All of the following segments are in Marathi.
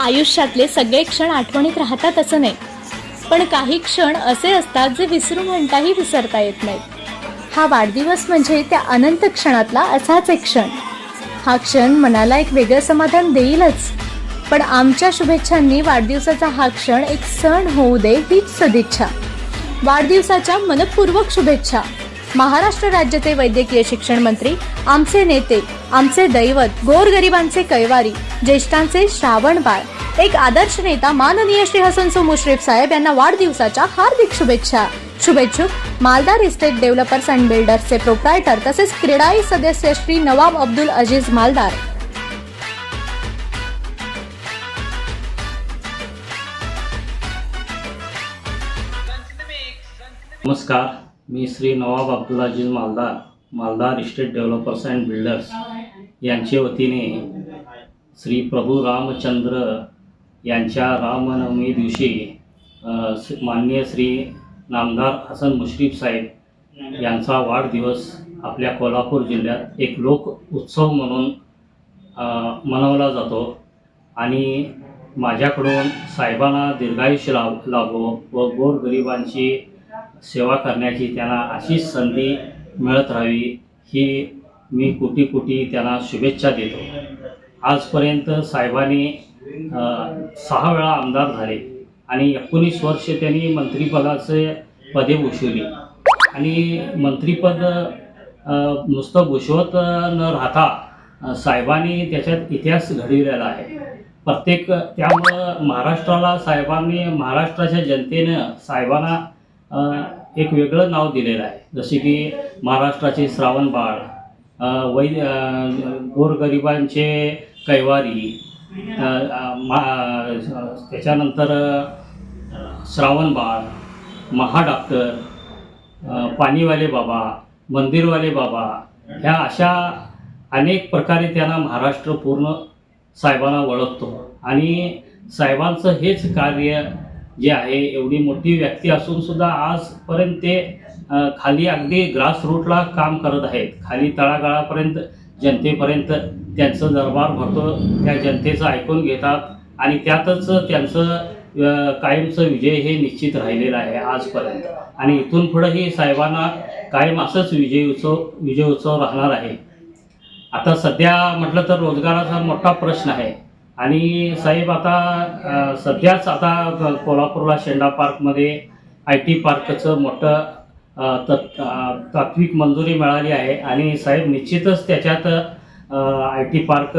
आयुष्यातले सगळे क्षण आठवणीत राहतात असं नाही. पण काही क्षण असे असतात जे विसरू म्हणताही विसरता येत नाहीत. हा वाढदिवस म्हणजे त्या अनंत क्षणातला असाच एक क्षण. हा क्षण मनाला एक वेगळं समाधान देईलच. पण आमच्या शुभेच्छांनी वाढदिवसाचा हा क्षण एक सण होऊ दे हीच सदिच्छा. वाढदिवसाच्या मनपूर्वक शुभेच्छा. महाराष्ट्र राज्याचे वैद्यकीय शिक्षण मंत्री आमचे नेते आमचे दैवत गोरगरिबांचे कैवारी ज्येष्ठांचे श्रावण बाळ एक आदर्श नेता माननीय श्री हसनसो मुश्रीफ साहेब यांना वाढदिवसाच्या हार्दिक शुभेच्छा. शुभेच्छुक मालदार इस्टेट डेव्हलपर्स अँड बिल्डर्सचे प्रोप्रायटर तसेच क्रीडाई सदस्य श्री नवाब अब्दुल अजीज मालदार. नमस्कार. मी श्री नवाब अब्दुल अजीज मालदार मालदार इस्टेट डेव्हलपर्स अँड बिल्डर्स यांच्या वतीने श्री प्रभू रामचंद्र यांच्या रामनवमी दिवशी अ, माननीय श्री नामदार हसन मुश्रीफ साहेब यांचा वाढदिवस आपल्या कोल्हापूर जिल्ह्यात एक लोक उत्सव म्हणून मनवला जातो. आणि माझ्याकडून साहेबांना दीर्घायुष्य लाभ लाभो व गोरगरिबांची सेवा करण्याची त्याला अशीच संधी मिळत राहावी ही मी कोटी कोटी त्याला शुभेच्छा देतो. आजपर्यंत साहेबांनी सहा वेळा आमदार झाले आणि एकोणीस वर्ष त्यांनी मंत्रिपदाचे पदे भूषवली. आणि मंत्रिपद नुसतं भूषवत न राहता साहेबांनी त्याच्यात इतिहास घडविलेला आहे. प्रत्येक त्यामुळं महाराष्ट्राला साहेबांनी महाराष्ट्राच्या जनतेनं साहेबांना एक वेगळं नाव दिलेलं आहे. जसे की महाराष्ट्राचे श्रावण बाळ वै गोरगरिबांचे कैवारी मा त्याच्यानंतर श्रावणबाळ श्रावण बाळ महाडॉक्टर पाणीवाले बाबा मंदिरवाले बाबा ह्या अशा अनेक प्रकारे त्यांना महाराष्ट्र पूर्ण साहेबांना ओळखतो. आणि साहेबांचं हेच कार्य जे आहे एवढी मोठी व्यक्ती असून सुद्धा आजपर्यंत ते खाली अगदी ग्रास रूटला काम करत आहेत. खाली तळागाळापर्यंत जनतेपर्यंत त्यांचं दरबार भरतो त्या जनतेचं ऐकून घेतात आणि त्यातच त्यांचं कायमचं विजय हे निश्चित राहिलेलं आहे आजपर्यंत. आणि इथून पुढंही साहेबांना कायम असंच विजय उत्सव विजय उत्सव राहणार आहे. आता सध्या म्हटलं तर रोजगाराचा मोठा प्रश्न आहे. आणि साहेब आता सध्याच आता कोल्हापूरला शेंडा पार्कमध्ये आय टी पार्कचं मोठं तत् तात्विक मंजुरी मिळाली आहे. आणि साहेब निश्चितच त्याच्यात आय टी पार्क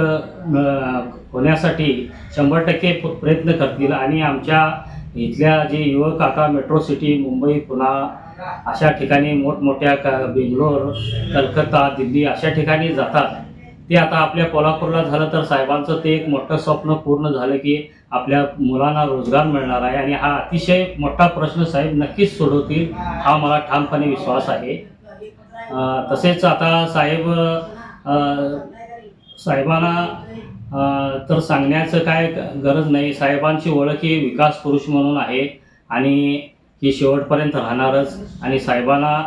होण्यासाठी शंभर टक्के प्रयत्न करतील. आणि आमच्या इथल्या जे युवक आता मेट्रो सिटी मुंबई पुणा अशा ठिकाणी मोठमोठ्या क बेंगलोर कलकत्ता दिल्ली अशा ठिकाणी जातात. ते आता आपल्या कोल्हापूरला झालं तर साहेबांचं ते एक मोठं स्वप्न पूर्ण झालं की आपल्या मुलांना रोजगार मिळणार आहे. आणि हा अतिशय मोठा प्रश्न साहेब नक्कीच सोडवतील हा मला ठामपणे विश्वास आहे. तसेच आता साहेब साहेबांना तर सांगण्याचं काय गरज नाही. साहेबांची ओळख ही विकास पुरुष म्हणून आहे आणि ही शेवटपर्यंत राहणारच. आणि साहेबांना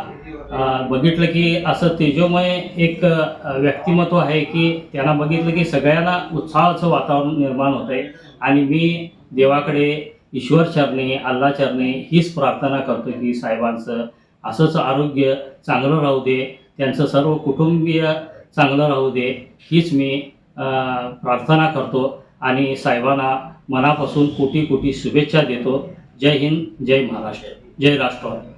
बघितलं की असं तेजोमय एक व्यक्तिमत्व आहे की त्यांना बघितलं की सगळ्यांना उत्साहाचं वातावरण निर्माण होतं आहे आणि मी देवाकडे ईश्वर चरणे अल्ला चरणे हीच प्रार्थना करतो की साहेबांचं असंच आरोग्य चांगलं राहू दे त्यांचं सर्व कुटुंबीय चांगलं राहू दे हीच मी प्रार्थना करतो. आणि साहेबांना मनापासून कोटी कोटी शुभेच्छा देतो. जय हिंद जय महाराष्ट्र जय राष्ट्रवादी.